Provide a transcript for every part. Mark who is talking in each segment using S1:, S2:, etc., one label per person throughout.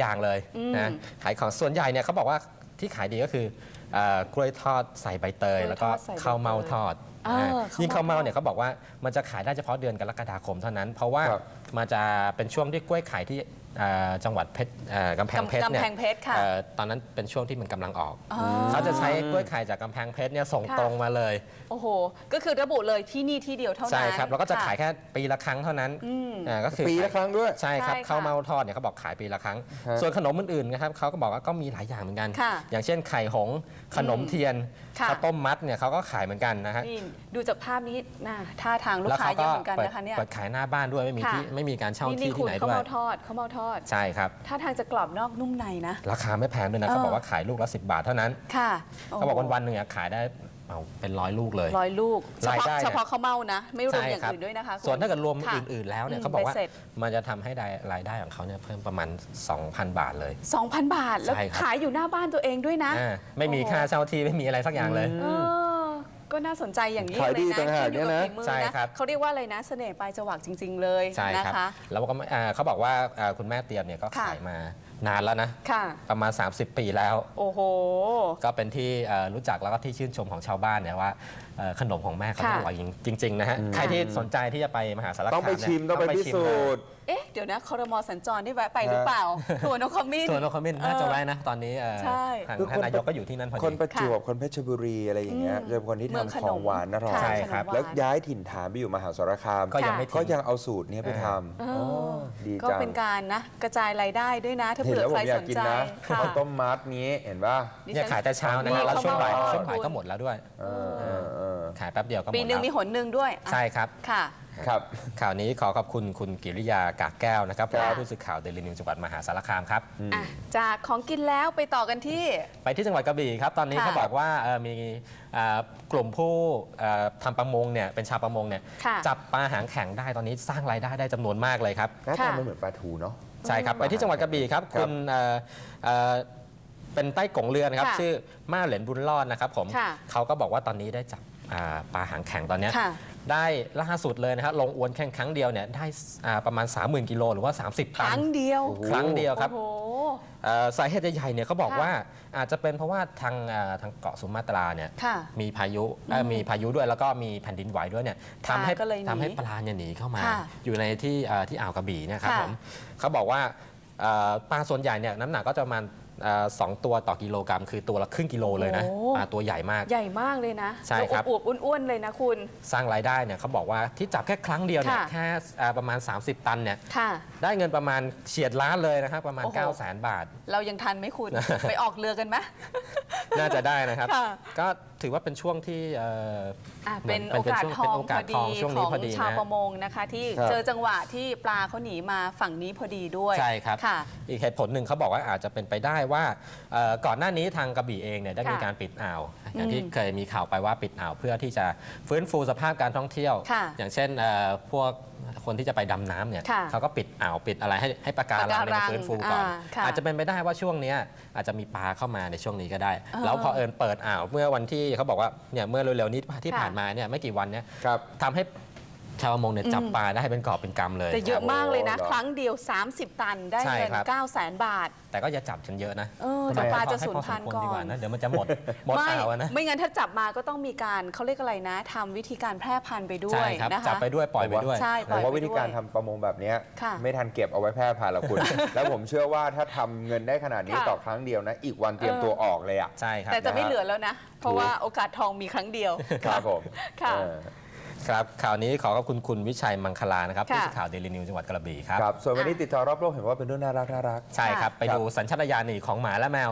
S1: อย่างเลย
S2: อืม
S1: นะขายของส่วนใหญ่เนี่ยเขาบอกว่าที่ขายดีก็คือเอ่อกล้วยทอดใส่ใบเตย
S2: กล้วย
S1: แล้วก็
S2: ทอดใส่ใบเตย
S1: ข้าวเมาทอด
S2: เออ
S1: นะ
S2: ข้าวเม่า
S1: ยิ่งข้าวเมาเนี่ยเขาบอกว่ามันจะขายได้เฉพาะเดือนกรกฎาคมเท่านั้น เพราะว่า
S3: ครับ
S1: มันจะเป็นช่วงที่กล้วยขายที่เอ่อ จังหวัดเพชรเอ่อกำแพงเพชรเนี่ย
S2: กำแพงเพชรค่ะ
S1: เอ่อตอนนั้นเป็นช่วงที่มันกำลังออก
S2: อ๋อ
S1: เขาจะใช้กล้วยไข่จากกำแพงเพชรเนี่ยส่ง
S2: ค่ะ
S1: ตรงมาเลย
S2: โอ้โหก็คือระบุเลยที่นี่ที่เดียวเท่านั้น
S1: ใช่ครับแล้วก็จะขาย
S2: ค่
S1: แค่ปีละครั้งเท่านั้น
S2: อืม
S1: อ่าก็คือ
S3: ปีละครั้งด้วย
S1: ใช่ครับ
S2: ใช่ค่ะ
S1: ข้าวเมาทอดเนี่ยเขาบอกขายปีละครั้ง
S3: ฮะ
S1: ส่วนขนมอื่นๆนะครับเขาก็บอกว่าก็มีหลายอย่างเหมือนกัน
S2: ค่ะ
S1: อย่างเช่นไข่หงส์ขนมเทียน
S2: ค่ะ
S1: ข้าวต้มมัดเนี่ยเขาก็ขายเหมือนกันนะฮะ
S2: นี่ดูจากภาพนี้น่าท่าทางลูก
S1: แล้ว
S2: ค้า
S1: เขา
S2: เย
S1: ก็
S2: อะเหมือนกัน
S1: เปิด
S2: นะคะเนี่ย
S1: เปิดขายหน้าบ้านด้วยไม่มี
S2: ค่ะ
S1: ที่ไม่มีการเช่า
S2: นี่
S1: ที่
S2: นี่
S1: ที่
S2: คุณ
S1: ไหน
S2: ข้าว
S1: ด้วย
S2: เมาทอดข้าวเมาทอด
S1: ใช่ครับ
S2: ท่าทางจะกรอบนอกนุ่มในนะ
S1: ราคาไม่แพงด้วยนะ
S2: เออ
S1: เขาบอกว่าขายลูกละ 10 บาทเท่านั้น
S2: ค่ะ
S1: เขาบอกวันวันๆหนึ่งอะขายได้ เอาเป็นร้อยลูกเลย
S2: ร้อยลูก เฉ
S1: ราย
S2: พาะ
S1: ได้เนี่ย
S2: เฉพาะข้าวเมานะ ไม่รวม
S1: ใช่
S2: อย่าง
S1: ครับ
S2: อื่นด้วยนะคะคุณ
S1: ส่วนถ้าเกิดรวม
S2: ค่ะ
S1: อื่น ๆ แล้วเนี่ย
S2: อืม
S1: เขาบอกว่า
S2: ใบเสร็จ
S1: มันจะทำให้ได้รายได้ของเขาเนี่ยเพิ่มประมาณ 2,000 บาทเลย
S2: 2,000 บาท แล้ว
S1: ใช่ครับ
S2: ขายอยู่หน้าบ้านตัวเองด้วยนะ
S1: อ่าไม่มี
S2: โอ้โห
S1: ค่าเช่าที่ไม่มีอะไรสักอย่างเลย
S2: เออก็น่าสนใจอย่างยิ่ง
S3: ขาย
S2: เล
S3: ดี
S2: ยนะ
S3: ต่างหาก
S2: ขึ้อยู่กับ
S3: เนี่ยนะ
S2: ฝีมือ
S1: ใช่ครับ
S2: เขาเรียกว่าอะไรนะ เสน่ห์ปลายจวักจริง ๆ เลย
S1: ใช่
S2: นะครับคะ
S1: แล้วก็ไม่อ่าเขาบอกว่าอ่าคุณแม่เตรียมเนี่ยก็
S2: ค่ะ
S1: ขายมา นานแล้วนะ
S2: ค่ะ
S1: ประมาณ 30 ปีแล้ว
S2: โอ้โห
S1: ก็เป็นที่เอ่อรู้จักแล้วก็ที่ชื่นชมของชาวบ้านเนี่ยว่าเอ่อขนมของแม่เขา
S2: ค่ะ
S1: อร่อยจริงๆนะฮะใครที่สนใจที่จะไปมหาสารคาม
S3: ต้องไป
S1: เนี่ย
S3: ชิมต้องไปพิสู
S1: เลย
S3: จน์
S2: เอ๊ะ เดี๋ยวนะคอรมอสัญจรได้แวะไปหรือเปล่าถั่วนกขมิ้น
S1: ส่วนนกขมิ้นน่าจะไว้นะ ตอนนี้เอ่อ
S2: ใช่
S1: ทาง
S3: คือ
S1: ท่าน
S3: คน
S1: นายกก็อยู่ที่นั่นพอ
S3: คน
S1: ดี
S3: ประจวบคนเพชรบุรีอะไรอย่างเงี้ย
S2: อืม
S3: จะเป็นคนที่
S2: เมือง
S3: ทำ
S2: ข
S3: ข
S2: น
S3: อง
S2: ม
S3: หวานอร่อย
S2: ค่ะ
S1: ใช่ครับ
S2: ขนมหวาน
S3: แล้วย้ายถิ่นฐานไปอยู่มหาสารคาม
S1: ก็ยังไม่
S3: ก็
S1: ทิ้ง
S3: ยังเอาสูตรนี้ไปท
S2: เอำอ
S3: อ๋อดี
S2: ก็
S3: จัง
S2: เป็นการนะ กระจายรายได้ด้วยนะ ถ้า
S3: เห็น
S2: เผื่อ
S3: แล้วผ
S2: ใคร
S3: มอยา
S2: ส
S3: ก
S2: น
S3: กิน
S2: ใจ
S3: นะ
S2: ค่ะ
S3: ข้าวต้มมัดนี้เห็นป่ะ
S2: ดิ
S1: เนี่ย
S2: ฉั
S1: ขายแต่เช้านะฮะแล้วช่วงบ่าย
S2: มี
S1: ช่วงบ่าย
S2: คุณ
S1: ก็หมดแล้วด้วย
S3: เออเออเออ
S1: ขายแป๊บเดียวก็หมด
S2: ปีหนึ่งมี
S1: แล้ว
S2: หนหนึ่งด้วยอะ
S1: ใช่ครับ
S2: ค่ะ
S3: ครับ
S1: ข่าวนี้ขอขอบคุณคุณกิริยากากแก้วนะครับ
S3: ครับ
S1: ผู้สื่อข่าวเดลินิวจังหวัดมหาสารคามครับ
S2: อะ จากของกินแล้วไปต่อกันที่
S1: ไปที่จังหวัดกระบี่ครับ ตอนนี้
S2: ค่ะ
S1: เขาบอกว่าเอ่อมีเอ่อกลุ่มผู้เอ่อทำประมงเนี่ยเป็นชาวประมงเนี่ย
S2: ค่ะ
S1: จับปลาหางแข็งได้ตอนนี้สร้างรายได้ได้จำนวนมากเลยครับ
S3: หน้าตา
S2: ค่ะ
S3: มันเหมือนปลาทูเนาะ
S1: ใช่ครับไปที่จังหวัดกระบี่ครับ
S3: ครับ
S1: คุณเอ่อเอ่อเป็นใต้กงเรือนะครับ
S2: ค่ะ
S1: ชื่อมาเหรียญบุญรอดนะครับผม
S2: ค่ะ
S1: เขาก็บอกว่าตอนนี้ได้จับอ่า ปลาหางแข็งตอนเนี้ย
S2: ค่ะ
S1: ได้ล่าสุดเลยนะครับลงอวนแค่ครั้งเดียวเนี่ยได้อ่าประมาณ 30,000กิโลหรือว่า 30
S2: ค
S1: ตั
S2: รั้
S1: น
S2: งเดียว
S3: โอ้โห
S1: ครั้งเดียวครับ
S2: โอ้โห
S1: เอ่อสาเหตุใหญ่ๆเนี่ยเขาบอก
S2: ค่ะ
S1: ว่าอาจจะเป็นเพราะว่าทางอ่าทางเกาะสุมาตราเนี่ย
S2: ค่ะ
S1: มีพายุเอ่อมีพายุด้วยแล้วก็มีแผ่นดินไหวด้วยเนี่ยทำให้
S2: ก็เลยหนี
S1: ทำให้ปลาเนี่ยหนีเข้ามา
S2: ค่ะ
S1: อยู่ในที่เอ่อที่อ่าวกระบี่เนะครับ
S2: ค่ะ
S1: ผมเขาบอกว่าเอ่อปลาส่วนใหญ่เนี่ยน้ำหนักก็จะประมาณเอ่อสองตัวต่อกิโลกรัม คือตัวละครึ่งกิโลเลยนะ
S2: โอ้
S1: ปลาตัวใหญ่มาก
S2: ใหญ่มากเลยนะ
S1: ใช่ครับ
S2: แล้วอวบๆอ้วนๆเลยนะคุณ
S1: สร้างรายได้เนี่ยเขาบอกว่าที่จับแค่ครั้งเดียวเนี่ย
S2: ค่ะ
S1: แค่เอ่อประมาณ 30 ตันเนี่ย
S2: ค่ะ
S1: ได้เงินประมาณเฉียดล้านเลยนะครับประมาณ
S2: โอ้โห
S1: 9 0 0 0 0 0 บาท
S2: เรายังทันไหมคุณ ไปออกเรือกันไหม
S1: น่าจะได้นะครับ
S2: ค่ะ
S1: ก็ ถือว่าเป็นช่วงที่เอ่อ
S2: อะ
S1: เหมื
S2: เป็
S1: อนน
S2: โอกาส
S1: เป็น
S2: ท
S1: ช่วง
S2: อง
S1: เป็นโอกาส
S2: พอดี
S1: ทองช่วงนี้
S2: ของ
S1: พอดีนะ
S2: ชาวประมงนะคะ ที่
S3: ครับ
S2: เจอจังหวะที่ปลาเขาหนีมาฝั่งนี้พอดีด้วย
S1: ใช่ครับ
S2: ค่ะ
S1: อีกเหตุผลหนึ่งเขาบอกว่าอาจจะเป็นไปได้ว่าเอ่อก่อนหน้านี้ทางกระบี่เองเนี่ยได้
S2: ค่ะ
S1: มีการปิดอ่าว อย่างที่
S2: อืม
S1: เคยมีข่าวไปว่าปิดอ่าวเพื่อที่จะฟื้นฟูสภาพการท่องเที่ยว
S2: ค่ะ
S1: อย่างเช่นเอ่อพวกคนที่จะไปดำน้ำเนี่ย
S2: ค่ะ
S1: เขาก็ปิดอ่าวปิดอะไรให้ให้ปะการังเนี่ย
S2: ปะการั
S1: มางฟื้นฟูก่อน
S2: อ่าค่ะ
S1: อาจจะเป็นไปได้ว่าช่วงเนี้ยอาจจะมีปลาเข้ามาในช่วงนี้ก็ได้
S2: อ่า
S1: แล้วพอเอิญเปิดอ่าวเมื่อวันที่เขาบอกว่าเนี่ยเมื่อเร็วๆนี้ที่
S2: ค่ะ
S1: ผ่านมาเนี่ยไม่กี่วันเนี่ย
S3: ครับ
S1: ทำให้ ชาวประมงเนี่ยจับ
S2: อืม
S1: ปลาได้เป็นกอบเป็นกำเลย
S2: แต่เยอะมากเลยนะ
S3: โอ้เหรอ
S2: ครั้งเดียว 30 ตันได้
S1: ใช่
S2: เงิน
S1: ครับ
S2: 9 0 0 0 0 0 บาท
S1: แต่ก็อย่าจับกันเยอะนะ
S2: เออ
S3: ทำไม
S2: แต่ปลา
S1: ให้พอ
S2: จะสูญ
S1: ให้พอ
S2: พันธุ์
S1: สมควร
S2: ก่อ
S1: ดีกว่านนะเดี๋ยวมันจะหมดหมด
S2: ไม่
S1: อ่าวอะนะ
S2: ไม่งั้นถ้าจับมาก็ต้องมีการเขาเรียกอะไรนะทำวิธีการแพร่พันธุ์ไปด้ว
S1: ใช่
S2: ย
S1: ครับ
S2: นะคะ
S1: จับไปด้วยปล่อยไปด้วย
S2: ใช่
S3: ผมว่าวิธีการทำประมงแบบเนี้ย
S2: ค่ะ
S3: ไม่ทันเก็บเอาไว้แพร่พันธุ์หรอกคุณ แล้วผมเชื่อว่าถ้าทำเงินได้ขนาดนี้
S2: ค่ะ
S3: ต่อครั้งเดียวนะ อีกวันเตรียม
S2: เออ
S3: ตัวออกเลยอะ
S1: ใช่ครับ
S2: แต่จะไม่
S3: นะฮะ
S2: เหลือแล้วนะ เพราะว่าโอกาสทองมีครั้งเดียว
S3: ครับผม
S2: ค่ะ
S3: เออ
S1: ครับข่าวนี้ขอขอบคุณคุณวิชัยมังคลานะครับ
S2: ค่ะ
S1: ผู้สื่อข่าวเดลินิวจังหวัดกระบี่ครับ
S3: ครับส่วนวันนี้ติดจอรอบโลกเห็นว่าเป็นเรื่องน่ารักน่ารัก
S1: ใช่ครับ
S2: ค่ะ
S1: ไปดูสัญชาตญาณหนีของหมาและแมว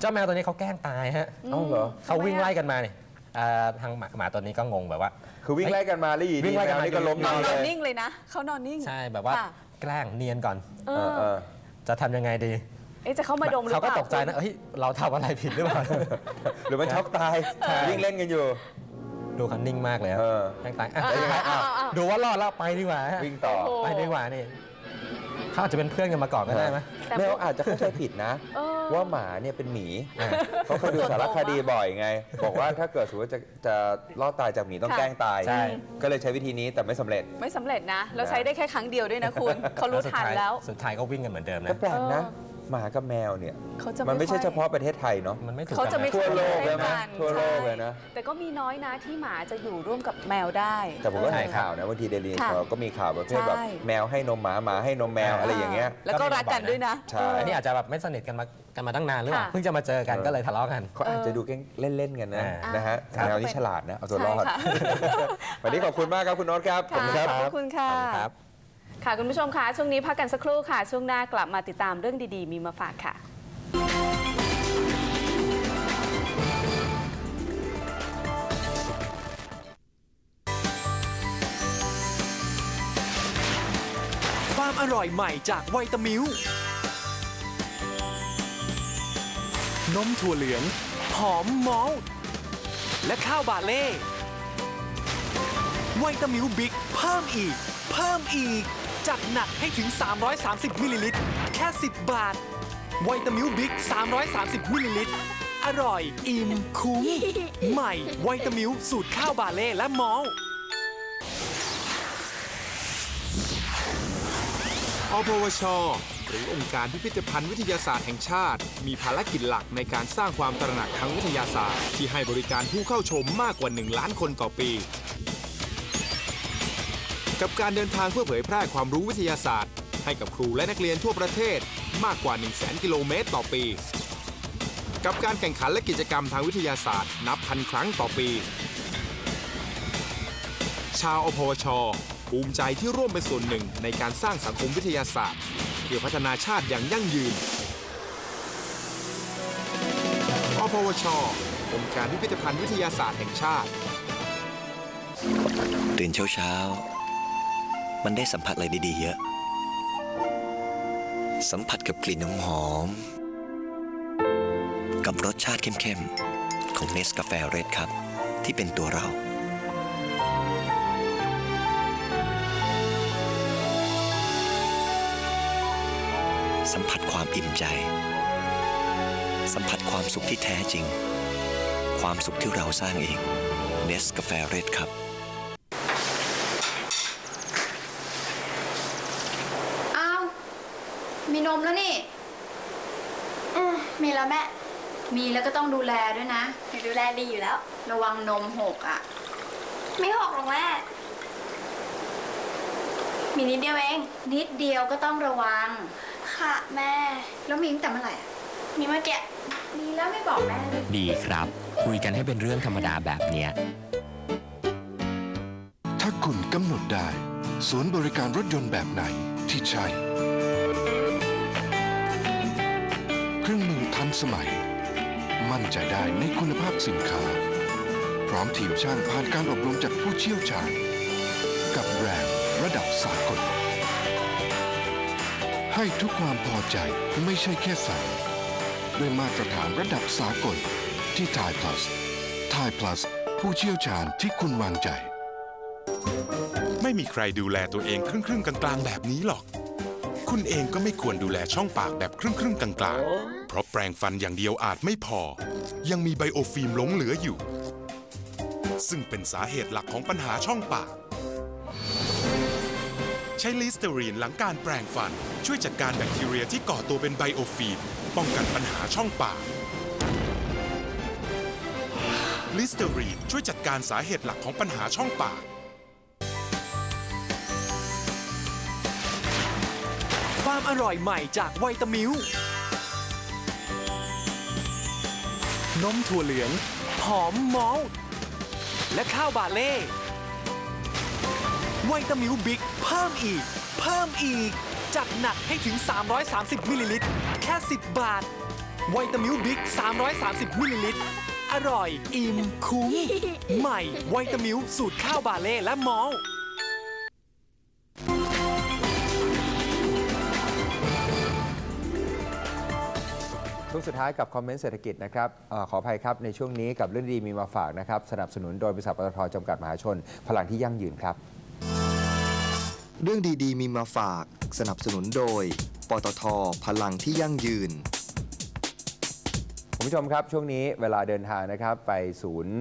S1: เจ้าแมวตัวนี้เขาแกล้งตายฮะ
S3: เอ้าเหรอ
S1: เขาวิ่ง
S2: ทำไมอะ
S1: ไล่กันมาเนี่ยเอ่อทางหมาหมาตัวนี้ก็งงแบบว่า
S3: คือวิ่งไล่กันมาแล้วอยู่
S1: วิ่
S3: ดี
S1: งไล่
S3: แม
S1: กัน
S3: ว
S1: มา
S3: นี่ก็ล้ม
S2: น
S3: น
S2: อ
S3: อนน
S2: น
S3: เล
S2: อน
S3: ย
S2: นิ่งเลยนะเขานอนนิ่ง
S1: ใช่แบบว่า
S2: ค่ะ
S1: แกล้งเนียนก่อน
S2: เอ
S3: เออเอ
S2: อ
S3: อ
S1: จะทำยังไงดี
S2: เอ๊ะจะเข้ามาดมหรือ
S1: เขา
S2: เป
S1: ก็
S2: ล่า
S1: ตกใจนะเฮ้ยเราทำอะไรผิดหรือเปล่า
S3: หรือมันช็อกตายวิ่งเล่นกันอยู่
S1: ดูเขานิ่งมากเลยอะ
S3: เออ
S1: แกล้งตายอะ
S2: อะ
S1: เดี๋ยว
S2: อะอะอะ
S1: ดูว่ารอดแล้วไปดีกว่าฮะ
S3: วิ่งต่อ
S2: โอ้
S1: ไปดีกว่านี่เขาอาจจะเป็นเพื่อนกันมาก่อนก็ได้ไหม
S2: แต่
S3: แมวอาจจะเข้าใจผิดนะ
S2: เออ
S3: ว่าหมาเนี่ยเป็นหมี
S1: อะ
S3: เขาเคยดูสารคดีบ่อยไง บอกว่าถ้าเกิดสมมติว่าจะจะรอดตายจากหมีต้อง
S2: ค่ะ
S3: แกล้งตาย
S1: ใช่
S3: ก็เลยใช้วิธีนี้แต่ไม่สำเร็จ
S2: ไม่สำเร็จนะแล้วใช้ได้แค่ครั้งเดียวด้วยนะคุณเขารู้ทันแล้ว
S1: สุดท้ายก็วิ่งกันเหมือนเดิม
S3: ก็
S1: นะ
S3: แปลกนะ
S2: เออ
S3: หมากับแมวเนี่ย
S2: เขาจะ
S3: มันไม่ใช่
S2: ค่อย
S3: เฉพาะประเทศไทยเนาะ
S1: มันไม่ถูก
S2: เขาจะไม่
S1: กัน
S3: ทั่วโลก
S2: ค่อย
S3: เลยนะ
S2: กัน
S3: ทั่วโลก
S2: ใช่
S3: เลยนะ
S2: แต่ก็มีน้อยนะที่หมาจะอยู่ร่วมกับแมวได้
S3: แต่ผมก็
S2: เออ
S3: เห็นข่าวนะบางทีเดลี
S2: ค่ะ
S3: เขาก็มีข่าวประเภทแบบ
S2: ใช่
S3: แมวให้นมหมาหมาให้นมแมวอะไรอย่างเงี้ย
S2: แล้วก็รักกันด้วยนะ
S3: ใช่
S1: อันนี้อาจจะแบบไม่สนิทกันมากันมาตั้งนานหรือเปล่า
S2: ค่ะ
S1: เพิ่งจะมาเจอกัน
S3: เออ
S1: ก็เลยทะเลาะกัน
S3: เขาอาจจะดูแกล้งเล่นๆกันนะ
S1: อ่าน
S3: นะฮะ
S2: ครับ
S3: แมวนี่ฉลาดนะเอาตัวรอด
S2: ใช่ค่ะ
S3: วันนี้ขอบคุณมากครับคุณโน้ตครับ
S2: ค่ะขอบคุณค่ะ
S1: ขอบคุณครับ
S2: ค่ะ คุณผู้ชมคะช่วงนี้พักกันสักครู่ค่ะ ช่วงหน้ากลับมาติดตามเรื่องดีๆ มีมาฝากค่ะ
S4: ความอร่อยใหม่จากไวตามิลนมถั่วเหลือง หอมมอลและข้าวบาเล่ไวตามิลบิ๊กเพิ่มอีก เพิ่มอีก จัดหนักให้ถึง 330มิลลิลิตรแค่ 10 บาทไวตามิลบิ๊ก 330มิลลิลิตรอร่อย อิ่ม คุ้ม ใหม่ไวตามิลสูตรข้าวบาเล่และมอลต์
S5: อปวช หรือองค์การพิพิธภัณฑ์วิทยาศาสตร์แห่งชาติ มีภารกิจหลักในการสร้างความตระหนักทางวิทยาศาสตร์ ที่ให้บริการผู้เข้าชมมากกว่า 1 ล้านคนต่อปี กับการเดินทางเพื่อเผยแพร่ความรู้วิทยาศาสตร์ ให้กับครูและนักเรียนทั่วประเทศมากกว่า 1 0 0 0 0แกิโลเมตรต่อปี กับการแข่งขันและกิจกรรมทางวิทยาศาสตร์ นับพันครั้งต่อปี ชาวอพวช ภูมิใจที่ร่วมเป็นส่วนหนึ่งในการสร้างสังคมวิทยาศาสตร์เพื่อพัฒนาชาติอย่างยั่งยืนอพวชองค์การพิพิธภัณฑ์วิทยาศาสตร์แห่งชาติ
S6: ตื่นเช้าเช้า มันได้สัมผัสอะไรดีๆเยอะ สัมผัสกับกลิ่นหอม กับรสชาติเข้มๆ ของเนสกาแฟเรดครับ ที่เป็นตัวเรา สัมผัสความอิ่มใจ สัมผัสความสุขที่แท้จริง ความสุขที่เราสร้างเองเนสกาแฟเรดครับ
S7: อ้าว มี นมแล้วนี่
S8: อืมมีแล้วแม่
S7: มีแล้วก็ต้องดูแลด้วยนะ
S8: หนูดูแลดีอยู่แล้ว
S7: ระวังนมหกอะ
S8: ไม่หกหรอกแม่ มีนิดเดียวเอง
S7: นิดเดียวก็ต้องระวัง
S8: ค่ะแม่
S7: แล้วมีตั้งแต่เมื่อไหร่อะ
S8: มีเมื่อกี้
S7: มีแล้วไม่บอกแม่เลย
S9: ดีครับ คุยกันให้เป็นเรื่องธรรมดาแบบเนี้ย
S10: ถ้าคุณกำหนดได้ ศูนย์บริการรถยนต์แบบไหนที่ใช่ ทันสมัย มั่นใจได้ในคุณภาพสินค้า พร้อมทีมช่างผ่านการอบรมจากผู้เชี่ยวชาญ กับแบรนด์ระดับสากล ให้ทุกความพอใจไม่ใช่แค่ฝันด้วยมาตรฐานระดับสากลที่ Thai Plus Thai Plus ผู้เชี่ยวชาญที่คุณวางใจ
S5: ไม่มีใครดูแลตัวเองครึ่งครึ่งๆกลางๆแบบนี้หรอก คุณเองก็ไม่ควรดูแลช่องปากแบบครึ่งครึ่งๆกลางๆ เพราะแปรงฟันอย่างเดียวอาจไม่พอ ยังมีไบโอฟิล์มหลงเหลืออยู่ ซึ่งเป็นสาเหตุหลักของปัญหาช่องปาก ใช้ลิสเตอรีนหลังการแปรงฟัน ช่วยจัดการแบคทีเรียที่ก่อตัวเป็นไบโอฟิล์มป้องกันปัญหาช่องปากลิสเตอรีนช่วยจัดการสาเหตุหลักของปัญหาช่องปาก
S4: ความอร่อยใหม่จากไวตามิล นมถั่วเหลือง หอมมอลและข้าวบาเล่ไวตามิลบิ๊กเพิ่มอีก เพิ่มอีก จัดหนักให้ถึง 330 มิลลิลิตร แค่ 10 บาท ไวตามิลบิ๊ก 330 มิลลิลิตร อร่อย อิ่ม คุ้ม ใหม่ ไวตามิลสูตรข้าวบาเล่และมอล
S3: ช่วงสุดท้ายกับคอมเมนต์เศรษฐกิจนะครับอขออภัยครับ ในช่วงนี้กับเรื่องดีมีมาฝากนะครับ สนับสนุนโดยบริษัทปตทจำกัดมหาชน พลังที่ยั่งยืนครับ
S6: เรื่องดีๆ มีมาฝาก สนับสนุนโดย ปตท พลังที่ยั่งยืน
S3: คุณผู้ชมครับ ช่วงนี้เวลาเดินทางนะครับไปศูนย์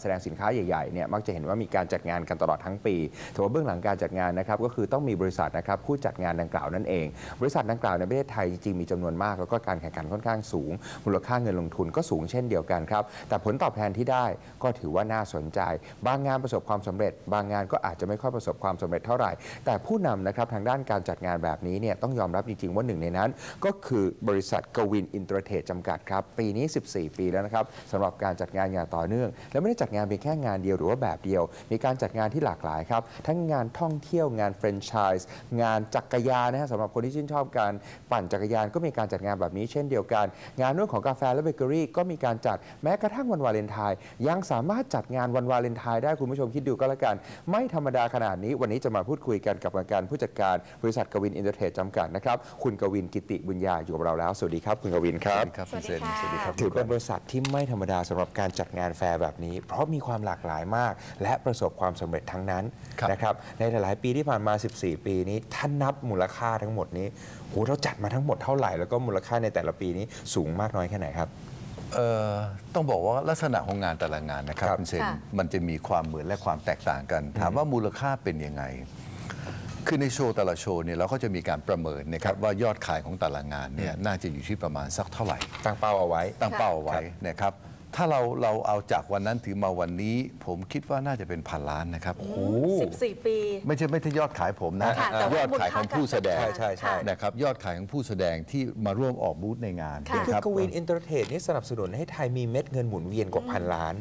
S3: แสดงสินค้าใหญ่ๆเนี่ยมักจะเห็นว่ามีการจัดงานกันตลอดทั้งปีแต่ว่าเบื้องหลังการจัดงานนะครับก็คือต้องมีบริษัทนะครับผู้จัดงานดังกล่าวนั่นเอง บริษัทดังกล่าวในประเทศไทยจริงๆมีจำนวนมาก แล้วก็การแข่งขันค่อนข้างสูง มูลค่าเงินลงทุนก็สูงเช่นเดียวกันครับแต่ผลตอบแทนที่ได้ก็ถือว่าน่าสนใจ บางงานประสบความสำเร็จ บางงานก็อาจจะไม่ค่อยประสบความสำเร็จเท่าไหร่ แต่ผู้นำนะครับทางด้านการจัดงานแบบนี้เนี่ยต้องยอมรับจริงๆว่าหนึ่งในนั้น ก็คือบริษัทกวินอินเตอร์เทรดจำกัดครับปีน14 ปีแล้วนะครับสำหรับการจัดงานอย่างต่อเนื่อง และไม่ได้จัดงานเพียงแค่งานเดียวหรือว่าแบบเดียว มีการจัดงานที่หลากหลายครับ ทั้งงานท่องเที่ยวงานแฟรนไชส์งานจักรยานนะฮะสำหรับคนที่ชื่นชอบการปั่นจักรยานก็มีการจัดงานแบบนี้เช่นเดียวกัน งานเรื่องของกาแฟและเบเกอรี่ก็มีการจัดแม้กระทั่งวันวาเลนไทน์ยังสามารถจัดงานวันวาเลนไทน์ได้คุณผู้ชมคิดดูก็แล้วกัน ไม่ธรรมดาขนาดนี้ วันนี้จะมาพูดคุยกันกับกรรมการผู้จัดการบริษัทกวินอินเตอร์เทรดจำกัดนะครับคุณกวินกิติบุญญาอยู่กับเราแล้ว สวัสดีครับ คุณกวินครับ
S2: สวัสดีค่ะ
S3: สวัสดีครับถือเป็นบริษัทที่ไม่ธรรมดาสำหรับการจัดงานแฟร์แบบนี้ เพราะมีความหลากหลายมาก และประสบความสำเร็จทั้งนั้นนะครับในหลาย ๆ ปีที่ผ่านมา 14 ปีนี้ท่านนับมูลค่าทั้งหมดนี้โหเราจัดมาทั้งหมดเท่าไหร่แล้วก็มูลค่าในแต่ละปีนี้สูงมากน้อยแค่ไหนครับ
S11: เอ่อต้องบอกว่าลักษณะของงานแต่ละงานนะครับ
S3: ครับ
S11: คุณเซน
S2: ค่ะ
S11: มันจะมีความเหมือนและความแตกต่างกัน ถามว่ามูลค่าเป็นยังไง คือในโชว์แต่ละโชว์เนี่ยเราก็จะมีการประเมินนะครับว่ายอดขายของแต่ละงานเนี่ยน่าจะอยู่ที่ประมาณสักเท่าไหร่
S3: ตั้งเป้าเอาไว้
S11: ตั้งเป้าเอาไว้นะครับ ถ้าเราเราเอาจากวันนั้นถึงมาวันนี้ ผมคิดว่าน่าจะเป็นพันล้านนะครับ
S2: 14ปี
S11: ไม่ใช่ไม่ใช่ยอดขายผมนะ
S2: ค่ะแต่ว่าย
S11: อดขายของผู้แสดง
S2: มูลค่าการ
S3: ใช่ใช่
S11: นะครับยอดขายของผู้แสดงที่มาร่วมออกบูธในงาน
S2: ค่ะ
S11: นะ
S3: คือ
S11: ครับ
S3: กวินอินเตอร์เทรดนี่สนับสนุนให้ไทยมีเม็ดเงินหมุนเวียนกว่าพันล้าน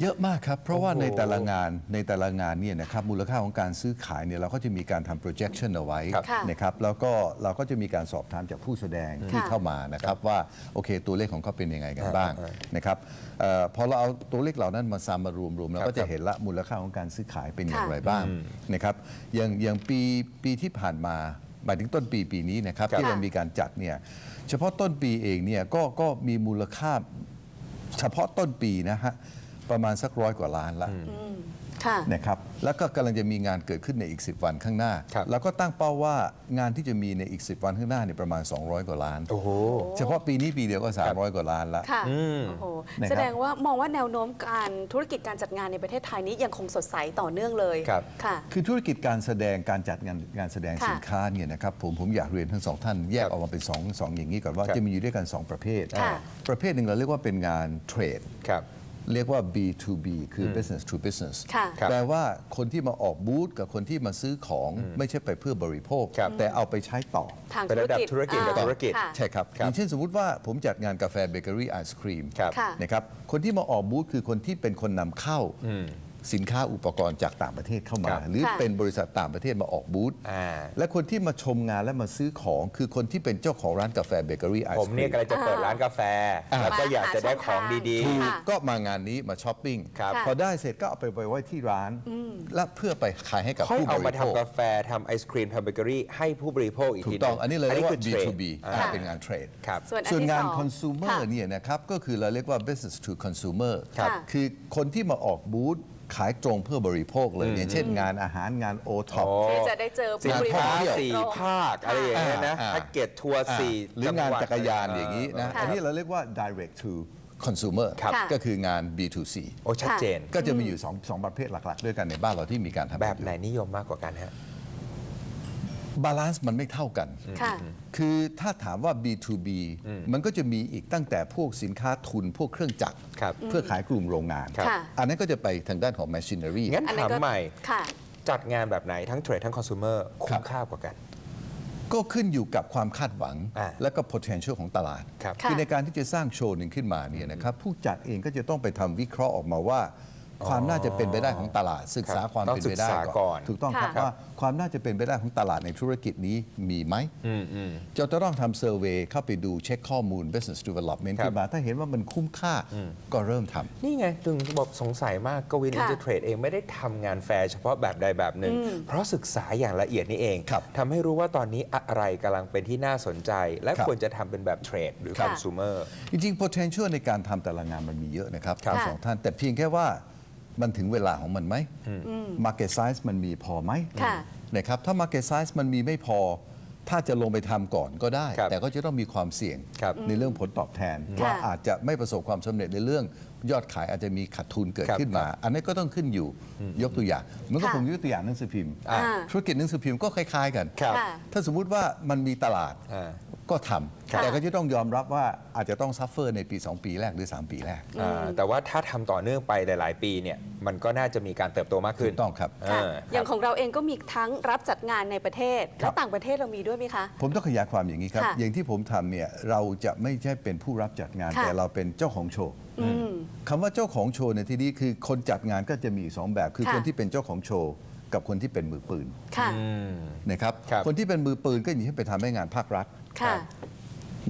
S11: เยอะมากครับ เพราะว่า
S3: โอ้โห
S11: ในแต่ละงานในแต่ละงานเนี่ยนะครับมูลค่าของการซื้อขายเนี่ยเราก็จะมีการทำ projection เอาไว้
S3: ครับ
S2: ค่ะ
S11: นะครับแล้วก็เราก็จะมีการสอบถามจากผู้แสดงที่
S2: ค่ะ
S11: เข้ามานะครับว่าโอเคตัวเลขของเขาเป็นยังไงกันบ้าง
S3: อ่า
S11: นะครับเอ่อพอเราเอาตัวเลขเหล่านั้นมาซ้ำมารวมๆเรา
S3: ครั
S11: ก็
S3: บ
S11: จะเห็นละมูลค่าของการซื้อขายเป็นอย่าง
S2: ค่ะ
S11: ไรบ้างนะครับอย่างอย่างปีปีที่ผ่านมาหมายถึงต้นปีปีนี้นะครับ
S3: ครับ
S11: ที่เรามีการจัดเนี่ยเฉพาะต้นปีเองเนี่ยก็ก็มีมูลค่าเฉพาะต้นปีนะฮะ ประมาณสักร้อยกว่าล้านละ
S2: ค่ะ
S11: นะครับ แล้วก็กำลังจะมีงานเกิดขึ้นในอีก 10 วันข้างหน้า
S3: ครับ
S11: แล้วก็ตั้งเป้าว่างานที่จะมีในอีก 10 วันข้างหน้าเนี่ยประมาณ 200 กว่าล้าน
S3: โอ้โห
S11: เฉพาะปีนี้ปีเดียวก็ 300 กว่าล้านละ
S2: ค่ะ
S3: อืม
S2: โอ้โห
S11: นะครับ
S2: แสดงว่ามองว่าแนวโน้มการธุรกิจการจัดงานในประเทศไทยนี้ยังคงสดใสต่อเนื่องเลย
S3: ครับ
S2: ค่ะ
S11: คือธุรกิจการแสดงการจัดงานงานแสดง
S2: ค่ะ
S11: สินค้าเนี่ยนะครับผมผมอยากเรียนทั้งสองท่านแยกออกมาเป็นสองสองอย่างนี้ก่อนว่า
S3: ครับ
S11: จะมีอยู่ด้วยกัน2ประเภท
S2: ค่ะ
S11: ประเภทหนึ่งเราเรียกว่าเป็นงานเทรด
S3: ครับ
S11: เรียกว่า B2B คือ business to business
S2: ค่ะ
S3: ครับ
S11: แปลว่าคนที่มาออกบูธกับคนที่มาซื้อของไม่ใช่ไปเพื่อบริโภค
S3: ครับ
S11: แต่เอาไปใช้ต่อ
S2: ทาง
S3: เป็นระดับธุรกิจ
S2: อ่า
S3: กับธุรกิจ
S2: ค่ะ
S11: ใช่ครับ
S3: ครับ
S11: อย่างเช่นสมมุติว่าผมจัดงานกาแฟเบเกอรี่ไอศครีม
S3: ครับ
S2: ค่ะ
S11: นะครับ คนที่มาออกบูธคือคนที่เป็นคนนำเข้า
S3: อืม
S11: สินค้าอุปกรณ์จากต่างประเทศเข้า
S3: ค
S11: มา
S3: รับ
S11: หรือ
S2: ค่ะ
S11: เป็นบริษัทต่างประเทศมาออกบูธ
S3: อ่า
S11: และคนที่มาชมงานและมาซื้อของคือคนที่เป็นเจ้าของร้านกาแฟเบเกอรี่ไอศ
S3: ผม
S11: ครี
S3: เนี่ย
S11: ม
S3: กำลังจะเปิดร้านกาแฟ แล้วก็อยากจะได้ของดี
S2: ถู
S11: ถูก
S2: ค่ะ
S11: ก็มางานนี้มาช้อปปิ้ง
S3: ครับ
S11: พอได้เสร็จก็เอาไปไว้ที่ร้าน และเพื่อไปขายให้กับ
S3: ๆค่อย
S11: ผู้บ
S3: เอามา
S11: ริโภค
S3: ทำกาแฟทำไอศครีมทำเบเกอรี่ให้ผู้บริโภคอีก
S11: ถู
S3: ที
S11: กต้อง
S3: หง
S11: อันนี้เลยเรียกว่า
S3: คือเทรด
S11: B2B
S3: อ่า
S11: อ่าเป็นงานเทรด
S3: ครับ
S2: ส่วนอัน
S11: ส่วน
S2: ที่
S11: งาน
S2: สอง
S11: consumer
S2: ค่ะ
S11: เนี่ยนะครับก็คือเราเรียกว่า business to consumer
S2: ครับ
S11: คือคนที่มาออกบูธ ขายตรงเพื่อบริโภคเลยอย่างเช่นงานอาหารงานโอท็อป
S3: อ๋อ
S2: ที่จะได้เจอ
S3: สิ
S2: ผู้
S3: น
S2: บริโภ
S3: ค้า
S2: คโดย
S3: สี่
S2: ตรง
S3: ภาคอะไรอย่างเงี้ยนะ
S11: อ่า
S3: แพ็กเกจทัวร์สี่
S11: หรืองาน
S3: จัหวัด
S11: จักรยานอย่างนี้นะ
S2: ค่ะ
S11: อันนี้เราเรียกว่า direct to consumer
S3: ครับ
S11: ก็คืองาน B2C
S3: โอ้ชัดเจน
S11: ก็จะมีอยู่สองสองประเภทหลัก ๆ ด้วยกันในบ้านเราที่มีการทำ
S3: แบบไหนนิยมมากกว่ากันฮะ
S11: บาลานซ์มันไม่เท่ากัน
S2: ค่ะ
S11: คือถ้าถามว่า B2B มันก็จะมีอีกตั้งแต่พวกสินค้าทุนพวกเครื่องจักร
S3: ครับ
S11: เพื่อขายกลุ่มโรงงาน
S3: ครับ
S2: ค่ะ
S11: อันนั้นก็จะไปทางด้านของ machinery
S3: งั้น
S2: อันนั้
S3: ถานม
S2: ก็
S3: ใหม่
S2: ค่ะ
S3: จัดงานแบบไหนทั้งเทรดทั้งคอน sumer
S11: ครั
S3: คุ้ม
S11: บ
S3: ค่ากว่ากัน
S11: ก็ขึ้นอยู่กับความคาดหวัง
S3: อ่า
S11: และก็ potential ของตลาด
S3: ครับ
S11: อในการที่จะสร้างโชว์หนึ่งขึ้นมาเนี่ยนะครับผู้จัดเองก็จะต้องไปทำวิเคราะห์ออกมาว่า ความน่าจะเป็นไปได้ของตลาด ศึกษาความ
S3: ต้อง
S11: เป็นไปได้
S3: ศึกษาก่อน
S11: ถูกต้องครับ
S2: ค่ะ
S11: ว่าความน่าจะเป็นไปได้ของตลาดในธุรกิจนี้มีไหม
S3: อืมอืม
S11: จะจะต้องทำเซอร์เวยเข้าไปดูเช็คข้อมูล business development
S3: ครับ
S11: ขึ้นมาถ้าเห็นว่ามันคุ้มค่าก็เริ่มทำ
S3: นี่ไงถึงบอกสงสัยมากกวิน
S2: ค่ะ
S3: อินเตอร์เทรดเองไม่ได้ทำงานแฟร์เฉพาะแบบใดแบบหนึ่ง เพราะศึกษาอย่างละเอียดนี่เอง
S11: ครับ
S3: ทำให้รู้ว่าตอนนี้อะไรกำลังเป็นที่น่าสนใจ และ
S11: ครับ
S3: ควรจะทำเป็นแบบเทรดหรือ
S2: ค่ะ
S3: คอน sumer
S11: จริงๆ potential ในการทำแต่ละงานมันมีเยอะนะครับ
S2: ครับ
S11: ทั้งสองท่าน แต่เพียงแค่ว่า มันถึงเวลาของมันไหม market size มันมีพอไหม
S2: ค่ะ
S11: นะครับถ้า market size มันมีไม่พอ ถ้าจะลงไปทำก่อนก็ได้
S3: ครับ
S11: แต่ก็จะต้องมีความเสี่ยง
S3: ครับ
S11: ในเรื่องผลตอบแทน
S2: ค่ะ
S11: ว่าอาจจะไม่ประสบความสำเร็จในเรื่อง ยอดขายอาจจะมีขาดทุนเกิด
S3: ครับ
S11: ขึ้นมา อันนี้ก็ต้องขึ้นอยู่ยกตัวอย่างเหมือนกับ
S2: ค่ะ
S11: ผมยกตัวอย่างหนังสือพิมพ์
S2: อ่า
S11: ธุรกิจหนังสือพิมพ์ก็คล้าย ๆ กัน
S3: ครับ
S2: ค่ะ
S11: ถ้าสมมุติว่ามันมีตลาด
S3: อ่า
S11: ก็ทำ
S2: ค่ะ
S11: แต่ก็จะต้องยอมรับว่าอาจจะต้องซัฟเฟอร์ในปี 2 ปีแรกหรือ 3 ปีแรก
S3: อ่าแต่ว่าถ้าทำต่อเนื่องไปหลาย ๆ ปีเนี่ยมันก็น่าจะมีการเติบโตมากขึ้น
S11: ถูกต้องครับ
S2: ค่ะ
S3: อ่า
S2: อย่างของเราเองก็มีทั้งรับจัดงานในประเทศ
S11: ครั
S2: และ
S11: บ
S2: ต่างประเทศเรามีด้วยไหมคะ
S11: ผมต้องขยายความอย่างนี้ครับ
S2: ค่ะ
S11: อย่างที่ผมทำเนี่ยเราจะไม่ใช่เป็นผู้รับจัดงาน
S2: ค่ะ
S11: แต่เราเป็นเจ้าของโชว์
S2: อืม
S11: คำว่าเจ้าของโชว์ในที่นี้คือคนจัดงานก็จะมีอยู่สองแบบ คือ
S2: ค่ะ
S11: คนที่เป็นเจ้าของโชว์กับคนที่เป็นมือปืน
S2: ค่ะ
S11: นะครับ
S3: ครับ
S11: คนที่เป็นมือปืนก็อย่างเช่นไปทำให้งานภาครัฐ
S2: ค่ะ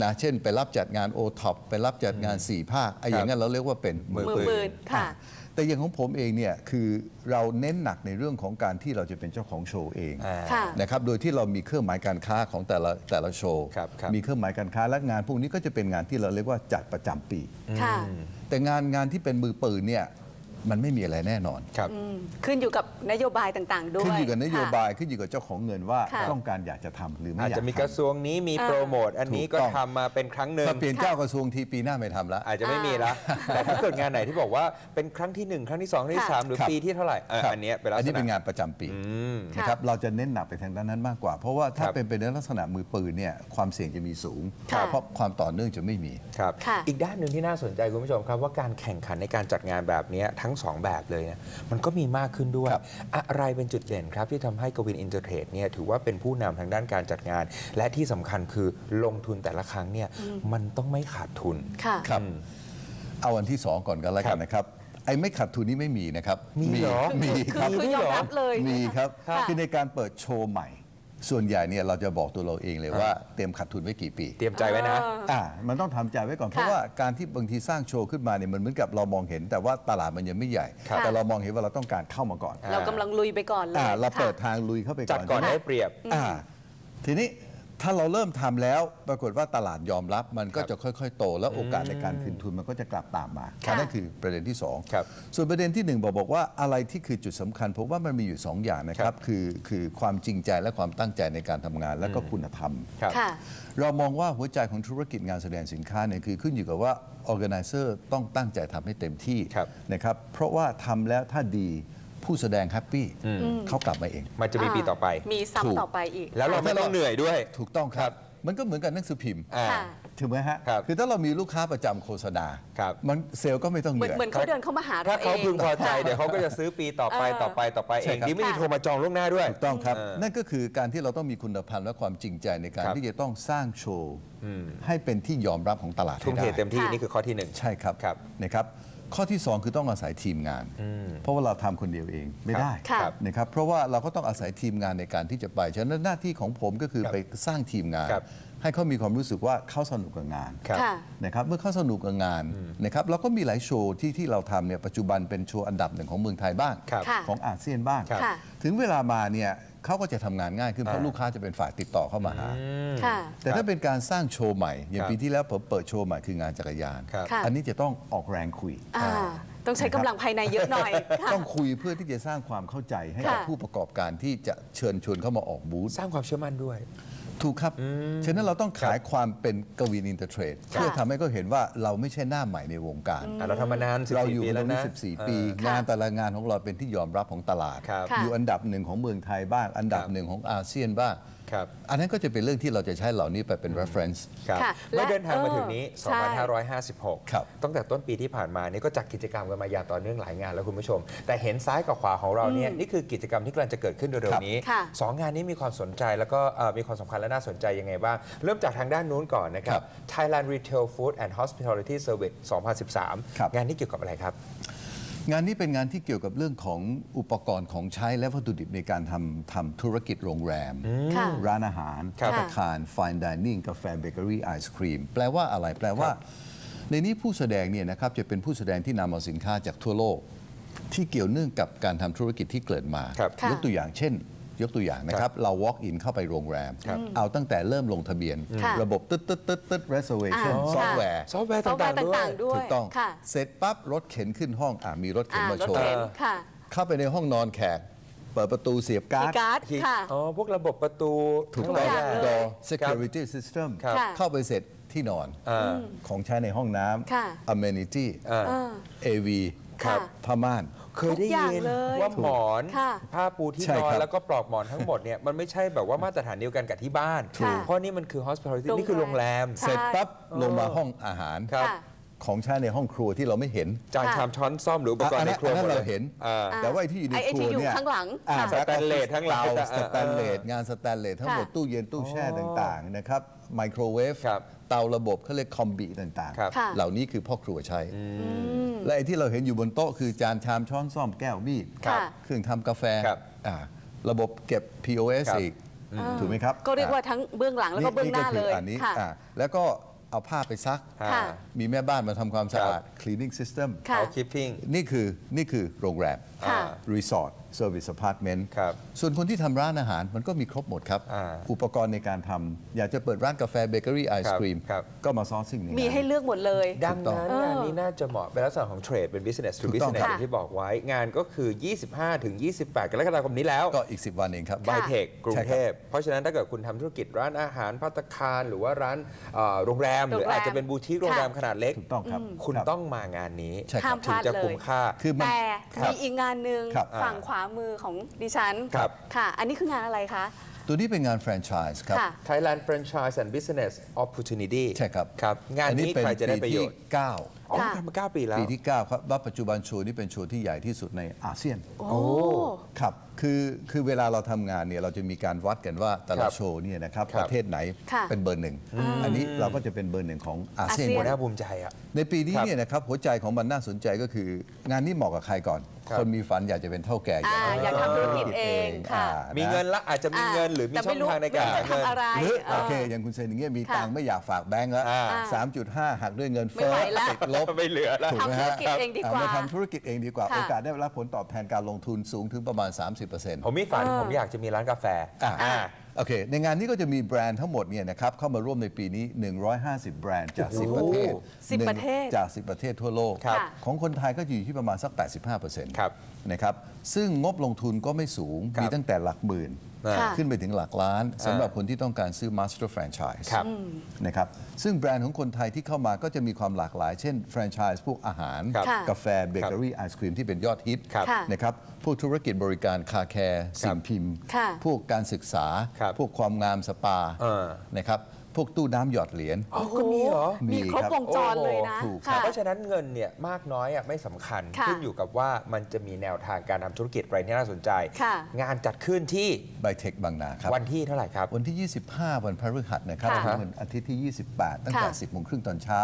S11: นะเช่น ไปรับจัดงานโอท็อปไปรับจัดงานสี่ภาคไอ้อย่างนั้นเราเรียกว่าเป็นมือ
S2: มือ
S11: ปืน
S2: ปืนค่ะ
S11: แต่อย่างของผมเองเนี่ยคือเราเน้นหนักในเรื่องของการที่เราจะเป็นเจ้าของโชว์เอง
S3: อ่า
S2: ค่ะ
S11: นะครับโดยที่เรามีเครื่องหมายการค้าของแต่ละแต่ละโชว์
S3: ครับครับ
S11: มีเครื่องหมายการค้าและงานพวกนี้ก็จะเป็นงานที่เราเรียกว่าจัดประจำปี
S2: ค่ะ
S11: แต่งานงานที่เป็นมือปืนเนี่ย มันไม่มีอะไรแน่นอน
S3: ครับ
S2: อืมขึ้นอยู่กับนโยบายต่างๆ ด้วย
S11: ขึ้นอยู่กับนโย
S2: ค่ะ
S11: บายขึ้นอยู่กับเจ้าของเงินว่า
S2: ค่ะ
S11: ต้องการอยากจะทำหรือไม่
S3: อาจ
S11: อยาก
S3: จะมี
S11: ทำ
S3: กระทรวงนี้มี
S2: อ่า
S3: โปรโมท อันนี้ก็
S11: ถูกต้อง
S3: ทำมาเป็นครั้งหนึ่ง
S11: ถ้าเปลี่ยนเจ้ากระทรวงทีปีหน้าไม่ทำแล้ว
S3: อาจจะไม่มีละแต่ถ้าเกิดงานไหนที่บอกว่าเป็นครั้งที่หนึ่งครั้งที่สองครั้งที่
S2: ค่ะ
S3: สามหรือ
S11: ครับ
S3: ปีที่เท่าไหร่เออ
S11: ครับ
S3: อันเนี้ยเป็นลัก
S11: อัน
S3: ษ
S11: นี้เป็น
S3: ณะ
S11: งานประจำปี
S3: อืม
S11: นะครับเราจะเน้นหนักไปทางด้านนั้นมากกว่า เพราะว่าถ้า
S3: ครับ
S11: เป็นไปในลักษณะมือปืนเนี่ยความเสี่ยงจะมีสูง
S2: ค่ะ
S11: เพราะความต่อเนื่องจะไม่มี
S3: ครับ
S2: ค่ะ
S3: อีกด้านหนึ่งที่น่าสนใจคุณผู้ชมครับว่าการแข่งขันในการจัดงานแบบเนี้ยทั้งสองแบบเลยนะมันก็มีมากขึ้นด้วย
S11: ครับ
S3: อะไรเป็นจุดเด่นครับ ที่ทำให้กวินอินเตอร์เทรดเนี่ยถือว่าเป็นผู้นำทางด้านการจัดงาน และที่สำคัญคือลงทุนแต่ละครั้งเนี่ยมันต้องไม่ขาดทุน
S2: ค่ะ
S11: ครับ
S3: อืม
S11: เอาอันที่สองก่อนกันแล้ว
S3: ครั
S11: กับนนะครับไอ้ไม่ขาดทุนนี่ไม่มีนะครับ
S3: มีเหรอ
S11: มี
S2: คือ
S11: ครับ
S2: คือยอมรับเลย
S11: มีครับ
S2: ค่ะ
S11: คือในการเปิดโชว์ใหม่ ส่วนใหญ่เนี่ยเราจะบอกตัวเราเองเลยว่าเตรียมขาดทุนไว้กี่ปี
S3: เตรียมใจไว้นะ
S11: อ่ามันต้องทำใจไว้ก่อน เพราะ
S2: ค่ะ
S11: ว่าการที่บางทีสร้างโชว์ขึ้นมาเนี่ยมันเหมือนกับเรามองเห็น แต่ว่าตลาดมันยังไม่ใหญ่
S2: ครับ
S11: แต่เรามองเห็นว่าเราต้องการเข้ามาก่อน
S2: เรากำลังลุยไปก่อนเลย
S11: อ่าเราเปิด
S2: ค่ะ
S11: ทางลุยเข้าไป
S3: จัด
S11: ก่อน
S3: ก่อน
S11: ใช่ไหม
S3: ได้เปรียบ
S11: อ่าทีนี้ ถ้าเราเริ่มทำแล้วปรากฏว่าตลาดยอมรับมันก็
S3: ครับ
S11: จะค่อยๆ โต แล้วโอกาสในการคืนทุนมันก็จะกลับตามมา
S2: ค่ะ
S11: นั่นคือประเด็นที่สอง
S3: ครับ
S11: ส่วนประเด็นที่หนึ่งบอกบอกว่าอะไรที่คือจุดสำคัญผมว่ามันมีอยู่สองอย่างนะค
S3: ครั
S11: รับบคือคือความจริงใจและความตั้งใจในการทำงานและก็คุณธรรม
S3: ครับ
S2: ค่ะ
S11: เรามองว่าหัวใจของธุรกิจงานแสดงสินค้าเนี่ยคือขึ้นอยู่กับว่า organizer ต้องตั้งใจทำให้เต็มที่
S3: ครับ
S11: นะครับเพราะว่าทำแล้วถ้าดี ผู้แสดงแฮปปี้เขากลับมาเอง
S3: มันจะมีปีต่อไป
S2: มี
S11: ถูก
S2: ซ้ำต่อไปอีก
S3: แล้วเราไม่ต้องเหนื่อยด้วย
S11: ถูกต้องครับ มันก็เหมือนกับหนังสือพิมพ์
S3: อ่า
S2: ค่ะ
S11: ถูกไหมฮะ
S3: ครับ
S11: คือถ้าเรามีลูกค้าประจำโฆษณา
S3: ครับ
S11: มันเซลล์ก็ไม่ต้องเห
S2: เหมือน
S11: นื่อย
S2: เหมือนเขาเดินเข้ามาหาเรา
S3: ถ้า
S2: เอ
S3: เขา
S2: ง
S3: พึงพอใจเดี๋ยวเขาก็จะซื้อปีต่อไป
S2: เออ
S3: ต่อไปต่อไปเอ
S11: ใช่
S3: ง
S11: ครับ
S3: ที่ไม่มี
S2: ค่ะ
S3: โทรมาจองล่วงหน้าด้วย
S11: ถูกต้องครับ
S3: เออ
S11: นั่นก็คือการที่เราต้องมีคุณภาพและความจริงใจในการ
S3: ครับ
S11: ที่จะต้องสร้างโชว์ให้เป็นที่ยอมรับของตลาด
S3: ทุ่ม
S11: ให้
S3: เท
S11: ได้
S3: เต็มที่
S2: ค่ะ
S3: นี่คือข้อที่หนึ่ง
S11: ใช่ครับ
S3: ครับ
S11: นะครับ ข้อที่ 2 คือต้องอาศัยทีมงาน เพราะว่าเราทำคนเดียวเองไม่ได้
S2: ค่ะ
S11: นะครับเพราะว่าเราก็ต้องอาศัยทีมงานในการที่จะไป ฉะนั้นหน้าที่ของผมก็คือ
S3: ครับ
S11: ไปสร้างทีมงาน
S3: ครับ
S11: ให้เขามีความรู้สึกว่าเขาสนุกกับงาน
S3: ครับ
S2: ค่ะ
S11: นะครับเมื่อเขาสนุกกับงานนะครับเราก็มีหลายโชว์ที่ที่เราทำเนี่ยปัจจุบันเป็นโชว์อันดับหนึ่งของเมืองไทยบ้าง
S3: ครับ
S2: ค่ะ
S11: ของอาเซียนบ้าง
S3: ครับ
S2: ค่ะ
S11: ถึงเวลามาเนี่ย เขาก็จะทำงานง่ายขึ้นเพราะ
S3: อ่า
S11: ลูกค้าจะเป็นฝ่ายติดต่อเข้ามาหา
S2: ค่ะ
S11: แต่ถ้าเป็นการสร้างโชว์ใหม่ อย่าง
S3: ครับ
S11: ปีที่แล้วผมเปิดโชว์ใหม่คืองานจักรยาน
S3: ครับ
S2: ค่ะ
S11: อันนี้จะต้องออกแรงคุย
S2: อ่า ต้องใช้กำลังภายในเยอะหน่อยค่ะ
S11: ต้องคุยเพื่อที่จะสร้างความเข้าใจให้กับ
S2: ค่ะ
S11: ผู้ประกอบการที่จะเชิญชวนเข้ามาออกบูธ
S3: สร้างความเชื่อมั่นด้วย
S11: ถูกครับ ฉะนั้นเราต้องขายความเป็นกวินอินเตอร์เทรด
S2: ค่ะ
S11: เพื่อทำให้เขาเห็นว่าเราไม่ใช่หน้าใหม่ในวงการ
S3: อะเราทำมานาน
S11: เรา
S3: 14
S11: อยู่
S3: ปี
S11: มา
S3: แล้
S11: ตร
S3: ว
S11: งนี้
S3: นะ
S11: 14 ปี
S3: เอองา
S11: นแต่ละงานของเราเป็นที่ยอมรับของตลาด
S3: ครับ
S2: ค่ะ
S11: อยู่อันดับหนึ่งของเมืองไทยบ้าง อันดับ
S3: ครับ
S11: หนึ่งของอาเซียนบ้าง
S3: ครับ
S11: อันนั้นก็จะเป็นเรื่องที่เราจะใช้เหล่านี้ไปเป็น reference
S3: ครับ
S2: ค่ะ
S3: เมื่อ
S2: และ
S3: เดินทางมา
S2: เออ
S3: ถึงนี้
S2: ใช่
S3: 2556
S11: ครับ
S3: ตั้งแต่ต้นปีที่ผ่านมานี่ก็จัดกิจกรรมกันมาอย่างต่อเนื่องหลายงานแล้วคุณผู้ชม แต่เห็นซ้ายกับขวาของเราเนี่ยนี่คือกิจกรรมที่กำลังจะเกิดขึ้นเร็วๆนี้
S2: ค่ะ
S3: สองงานนี้มีความสนใจแล้วก็เอ่อมีความสำคัญและน่าสนใจยังไงบ้าง เริ่มจากทางด้านนู้นก่อนนะครับ Thailand Retail Food and Hospitality Service 2013
S11: ครับ
S3: งานนี้เกี่ยวกับอะไรครับ
S11: งานนี้เป็นงานที่เกี่ยวกับเรื่องของอุปกรณ์ของใช้และวัตถุดิบในการทำทำธุรกิจโรงแรม
S2: ค่ะ
S11: ร้านอาหาร
S3: ครับ
S11: ภัตตาคาร fine dining กาแฟเบเกอรี่ไอศครีม แปลว่าอะไร แปลว่า ในนี้ผู้แสดงเนี่ยนะครับจะเป็นผู้แสดงที่นำเอาสินค้าจากทั่วโลก ที่เกี่ยวเนื่องกับการทำธุรกิจที่เกิดมา
S3: ครับ
S2: ค่ะ
S11: ยกตัวอย่างเช่น ยกตัวอย่างนะครับ เรา walk in เข้าไปโรงแรม เอาตั้งแต่เริ่มลงทะเบียน
S2: ค่ะ
S11: ระบบตึ๊ดตึ๊ดตึ๊ดตึ๊ด reservation
S2: อ่า
S11: ซอฟต์แวร์
S3: ซอฟต์แวร์
S2: ซอฟต์แว
S3: ต่าง
S2: ร์
S3: ๆด้วย
S2: ต่างๆด้วย
S11: ถูกต้อง
S2: ค่ะ
S11: เสร็จปั๊บรถเข็นขึ้นห้องอะมีรถเข็น
S2: อ่า
S11: มาโช
S2: รถ
S11: ว์
S2: เข็นค่ะ
S11: เข้าไปในห้องนอนแขกเปิดประตูเสียบการ์
S2: คี
S11: ด
S2: ย์การ์ดค่ะ
S3: อ๋อ พวกระบบประตู
S11: ถูก
S2: ทุก
S11: ต้อง
S2: อย่างเลย
S11: door security system
S3: ครับ
S2: ค่ะ
S11: เข้าไปเสร็จที่นอน
S3: อ่า
S11: ของใช้ในห้องน้
S2: ค่ะำ
S11: amenity
S3: อ่า
S2: เออ
S11: AV
S2: ค่ะ
S11: ผ้าม่าน
S3: เคยได้
S2: ทุกอย่า
S3: ยิ
S2: ง
S3: น
S2: เลย
S3: ว่าหมอน
S2: ค่ะ
S3: ผ้าปูที่
S11: ใช่
S3: นอน
S11: ครับ
S3: แล้วก็ปลอกหมอนทั้งหมดเนี่ยมันไม่ใช่แบบว่ามาตรฐานเดียวกันกับที่บ้าน
S2: ถูก
S3: เพราะนี่มันคือ hospitality
S2: โรงแรม
S3: นี่คือโรงแรม
S2: ใช่
S11: เสร็จปั๊บลงมาห้องอาหาร
S3: ครับ
S2: ค่ะ
S11: ของใช้ในห้องครัวที่เราไม่เห็น
S3: จาน
S2: ค่ะ
S3: ชามช้อนซ่อมหรืออุปกรณ์
S11: อัน
S3: ใน
S11: นั้น
S3: ครัว
S11: อันนั้น
S3: มดลย
S11: เราเห็น
S3: อ่า
S11: แต่ว่าไอ้ที่อยู่ใน
S2: ไอ้ไอ้
S11: ครั
S2: ที่
S11: ว
S2: อยู่
S11: เนี่ย
S2: ข้างหลัง
S11: อ่า
S2: ค่ะ
S3: สแตนเลสทั้งหลาย
S11: เตา
S3: แต่
S11: สแตนเลส
S3: เออ
S11: งานสแตนเลสทั้งหมด
S2: ค่ะ
S11: ตู้เย็นตู้แช่ต่างๆนะครับไมโครเวฟ
S3: ครับ
S11: เตาระบบเขาเรียกคอมบิต่าง
S3: ครับ
S2: ค่ะ
S11: ๆ เหล่านี้คือพ่อครัวใช้ และไอ้ที่เราเห็นอยู่บนโต๊ะคือจานชามช้อนซ่อมแก้วมีด
S2: ค่ะ
S11: เครื่องทำกาแฟ
S3: ครับ
S11: อ่าระบบเก็บ POS
S3: ครับ
S11: อีกถูกไหมครับ
S2: ก็เรียกว่าทั้งเบื้องหลังแล้วก็เบื้องหน้าเลย
S11: อันนี้
S2: ค่ะ
S11: อ่าแล้วก็เอาผ้าไปซัก
S2: ค่ะ
S11: มีแม่บ้านมาทำความสะอาด
S3: ครับ
S11: cleaning system
S2: ค่ะ
S3: housekeeping
S11: นี่คือนี่คือโรงแรม
S2: ค่ะ
S11: รีสอร์ทเซอร์วิสอพาร์ตเมนต์
S3: ครับ
S11: ส่วนคนที่ทำร้านอาหารมันก็มีครบหมดครับ
S3: อ่า
S11: อุปกรณ์ในการทำอยากจะเปิดร้านกาแฟเบเกอรี่ไอศครีม
S3: ครับ
S11: ก็มาซอสซิ่งใน
S2: มี
S11: งาน
S2: ให้เลือกหมดเลย
S3: ดัง
S11: ถูกต้อง
S3: นั้นงานนี้น่าจะเหมาะเป็นลักษณะของเทรดเป็น business to
S11: ถูกต้อง
S3: business
S11: ครับ
S3: อย่างที่บอกไว้งานก็คือ 25 ถึง 28 กรกฎาคมนี้แล้ว
S11: ก็อีก 10 วันเองครับ
S3: ไบเทคกรุง
S11: ใช่ครับ
S3: เทพ เพราะฉะนั้นถ้าเกิดคุณทำธุรกิจร้านอาหารพัตตาคาร หรือว่าร้านเอ่อโรงแรม หรือ
S2: โรงแรม
S3: อาจจะเป็นบูติกโรงแรม
S2: ค่ะ
S3: ขนาดเล็ก
S11: ถูกต้องครับ
S3: คุณ
S11: รับ
S3: ต้องมางานนี้
S11: ใช่ค
S2: ห้า
S11: รั
S2: ม
S11: บ
S2: พลาด
S3: จะ
S2: เลย
S3: คุ้มค่า
S11: คือมัน
S2: แต่
S3: ครับ
S2: มีอีกงานหนึ่ง
S11: ครับ
S2: ฝั่งขวามือของดิฉัน
S3: ครับ
S2: ค่ะ อันนี้คืองานอะไรคะ
S11: ตัวนี้เป็นงานแฟรนไชส์ครับ
S2: ค่ะ
S3: Thailand Franchise and Business Opportunity
S11: ใช่ครับ
S3: ครับ งาน
S11: อั
S3: นี้
S11: เป็น
S3: ใครจะได้ประโยชน์
S11: ปีที่9
S3: อ๋อ
S2: ค่ะ
S3: ทำมาเก้าปีแล้ว
S11: ปีที่9ครับว่าปัจจุบันโชว์นี้เป็นโชว์ที่ใหญ่ที่สุดในอาเซียน
S2: โอ้
S11: ครับ คือคือเวลาเราทำงานเนี่ยเราจะมีการวัดกันว่าแต่
S3: ครั
S11: ละ
S3: บ
S11: โชว์เนี่ยนะครับ
S3: ครับ
S11: ประเทศไหน
S2: ค่ะ
S11: เป็นเบอร์หนึ่ง อันนี้เราก็จะเป็นเบอร์หนึ่งของอาเซียน
S2: อาเซีย
S3: หัวหน้าภูมิใจอะ
S11: ในปีนี้
S3: ครับ
S11: เนี่ยนะครับหัวใจของมันน่าสนใจก็คืองานนี้เหมาะกับใครก่อน
S3: ครับ
S11: คนมีฝันอยากจะเป็นเท่าแก่
S2: อ่าอยากทำธุรกิจเองค่ะ
S11: อ่า
S3: มีเงินละอาจจะมีเงินหรือมี
S2: แต่
S3: ช่
S2: ไม่
S3: อง
S2: รู้
S3: ทางในการ
S2: ไม่
S3: หา
S2: รู้จะ
S3: เงิน
S2: ทำอะไร
S11: หรือ
S2: เออ
S11: โอเค อย่างคุณเซนอย่างเงี้ยมี
S2: ค่ะ
S11: ตังค์ไม่อยากฝากแบงก์แล้ว
S3: อ่า
S11: 3.5หักด้วยเงิน
S2: ไม่
S11: เฟ้อ
S2: ไหวแล้ว
S11: ติดลบ
S3: ไม่เหลือแล้ว
S11: ถูกไหมฮะ
S2: ทำธุรกิจเองดีกว่า
S11: มาทำธุรกิจเองดีกว่า
S2: ค่ะ
S11: โอกาสได้รับผลตอบแทนการลงทุนสูงถึงประมาณ 30%
S3: ผมมีฝันผมอยากจะมีร้านกาแฟ
S11: อ่า
S3: อ่า
S11: โอเค ในงานนี้ก็จะมีแบรนด์ทั้งหมดเนี่ยนะครับเข้ามาร่วมในปีนี้ 150 แบรนด์จาก 10 ประเทศ
S2: สิบ
S11: หนึ่ง
S2: ประเทศ
S11: จาก 10 ประเทศทั่วโลก
S3: ครับ
S11: ของคนไทยก็จะอยู่ที่ประมาณสัก 85%
S3: ครับ
S11: นะครับ ซึ่งงบลงทุนก็ไม่สูง
S3: ครับ
S11: มีตั้งแต่หลักหมื่น
S2: ค่ะ
S11: ขึ้นไปถึงหลักล้านสำหรับคนที่ต้องการซื้อ Master Franchise
S3: ครับ
S11: นะครับซึ่งแบรนด์ของคนไทยที่เข้ามาก็จะมีความหลากหลาย เช่นแฟรนไชส์พวกอาหาร
S3: ครับ
S2: ค่ะ
S11: กาแฟเบเกอรี่ไอศครีมที่เป็นยอดฮิต
S3: ครับ
S2: ค่ะ
S11: นะครับพวกธุรกิจบริการคาแคร์สิ่งพิมพ์
S2: ค่ะ
S11: พวกการศึกษา
S3: ครับ
S11: พวกความงามสปา
S3: เออ
S11: นะครับ พวกตู้น้ำหยอดเหรียญ
S3: อ๋อก็มีเหรอ
S2: มีครบ
S11: มีครับ
S2: วงจรเลยนะ
S11: โอ้โหถูก
S2: ค่ะ
S3: เพราะฉะนั้นเงินเนี่ยมากน้อยอะไม่สำคัญ
S2: ค่ะ
S3: ขึ้นอยู่กับว่ามันจะมีแนวทางการทำธุรกิจอะไรที่น่าสนใจ
S2: ค่ะ
S3: งานจัดขึ้นที่
S11: ไบเทคบางนาครับ
S3: วันที่เท่าไหร่ครับ
S11: วันที่ 25 วันพฤหัสนะครับ
S2: ค่ะ
S11: ถึงวันอาทิตย์ที่ 28 ตั้งแต่
S2: ค่ะ
S11: 10โมงครึ่งตอนเช้า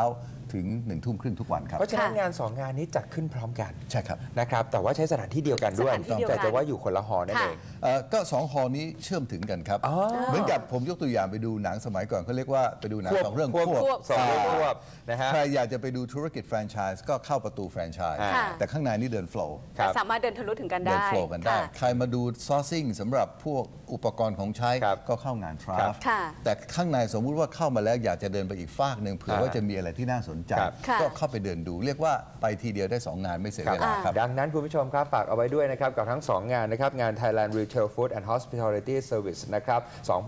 S11: ถึง1ทุ่มครึ่งทุกวันครับ
S3: เพราะฉะนั้น
S2: ค่ะ
S3: งานสองงานนี้จัดขึ้นพร้อมกัน
S11: ใช่ครับ
S3: นะครับ แต่ว่าใช้สถานที่เดียวกันด้วย
S2: สถานที่เดียวกัน
S3: แต่จะว่าอยู่คนละหอนั่น
S2: ค่ะ
S3: เอง
S11: เอ่อก็สองฮอลล์นี้เชื่อมถึงกันครับ
S3: อ๋อ
S11: เหมือนกับผมยกตัวอย่างไปดูหนังสมัยก่อนเขาเรียกว่าไปดูหนังสองเรื่อง
S3: ควบ
S11: ควบ
S2: ควบ
S3: สองเรื่องควบนะฮะ
S11: ใครอยากจะไปดูธุรกิจแฟรนไชส์ก็เข้าประตูแฟรนไชส์
S3: ค่ะ
S11: แต่ข้างในนี่เดินโฟล์
S3: ครับ
S2: สามารถเดินทะลุถึงกัน
S11: เดิ
S2: ได้
S11: นโฟล์กันได้
S2: ค่ะ
S11: ใครมาดูซอร์ซิ่งสำหรับพวกอุปกรณ์ของใช้
S3: ครับ
S11: ก็เข้างานทรา
S3: ครับ
S11: ฟ
S2: ค่ะ
S11: แต่ข้างในสมมุติว่าเข้ามาแล้วอยากจะเดินไปอีกฟากหนึ่งเผื่อว่า
S3: อ่า
S11: จะมีอะไรที่น่าสนใจ
S3: ครับ
S2: ค่ะ
S11: ก็เข้าไปเดินดู เรียกว่าไปทีเดียวได้สองงานไม่เสียเวลาครับ
S3: ดังนั้นคุณผู้ชมครับ ฝากเอาไว้ด้วยนะครับ กับทั้ง 2 งานนะครับ งาน Thailand Retail Food and Hospitality Service นะครับ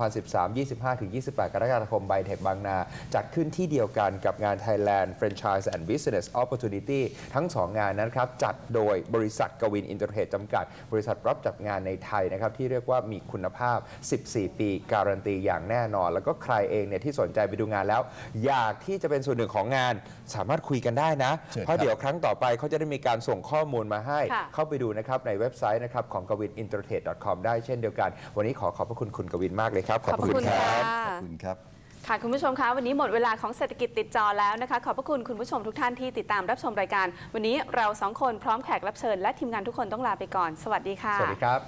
S3: 2013 25-28 กรกฎาคมไบเทคบางนา จัดขึ้นที่เดียวกันกับงาน Thailand Franchise and Business Opportunity ทั้ง 2 งานนั้นครับ จัดโดยบริษัทกวินอินเตอร์เทรดจำกัด บริษัทรับจัดงานในไทยนะครับ ที่เรียกว่ามีคุณภาพ 14 ปีการันตีอย่างแน่นอน แล้วก็ใครเองเนี่ยที่สนใจไปดูงานแล้ว อยากที่จะเป็นส่วนหนึ่งของงานสามารถคุยกันได้นะ
S11: เชิญ
S3: เพราะ
S11: ครับ
S3: เดี๋ยวครั้งต่อไปเขาจะได้มีการส่งข้อมูลมาให้
S2: ค่ะ
S3: เข้าไปดูนะครับในเว็บไซต์นะครับของกวิน intertrade.com ได้เช่นเดียวกัน วันนี้ขอขอบพระคุณคุณกวินมากเลยครับ
S2: ขอบพระคุณ
S3: ค
S2: ค่ะ
S3: รับ
S11: ขอบคุณครับ
S2: ค่ะ คุณผู้ชมคะ วันนี้หมดเวลาของเศรษฐกิจติดจอแล้วนะคะ ขอบพระคุณคุณผู้ชมทุกท่านที่ติดตามรับชมรายการ วันนี้เราสองคนพร้อมแขกรับเชิญและทีมงานทุกคนต้องลาไปก่อน สวัสดีค่ะ
S3: สวัสดีครับ